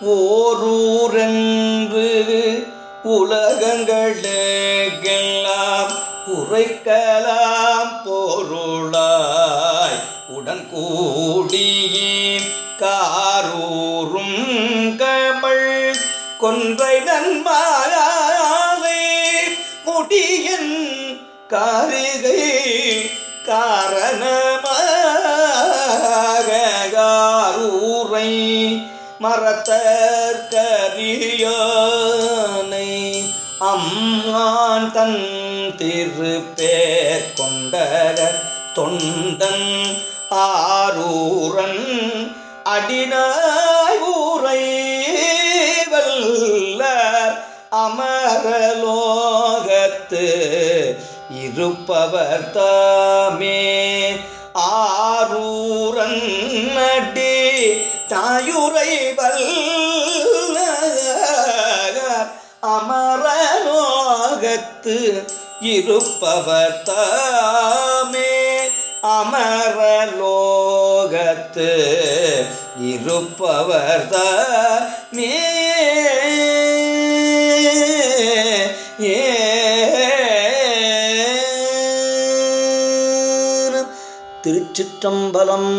ஓரூரென்று உலகங்களுக்கெல்லாம் உரைக்கலாம் பொருளாய். உடன் கூடி காரூரும் கமல் கொன்றை நன்மாலே முடியன் காரிகை காரணமாக காரூரை மரத்தற்கரியானை அம்மான் தன் திருப்பேர் கொண்டர தொண்டன் ஆரூரன் அடினாய் ஊரை வல்ல அமரலோகத்து இருப்பவர் தாமே. ஆரூரன் அடி தாயுரை வல்ல அமரலோகத்து இருப்பவர் தாமே அமரலோகத்து இருப்பவர் தாமே திருச்சிற்றம்பலம்.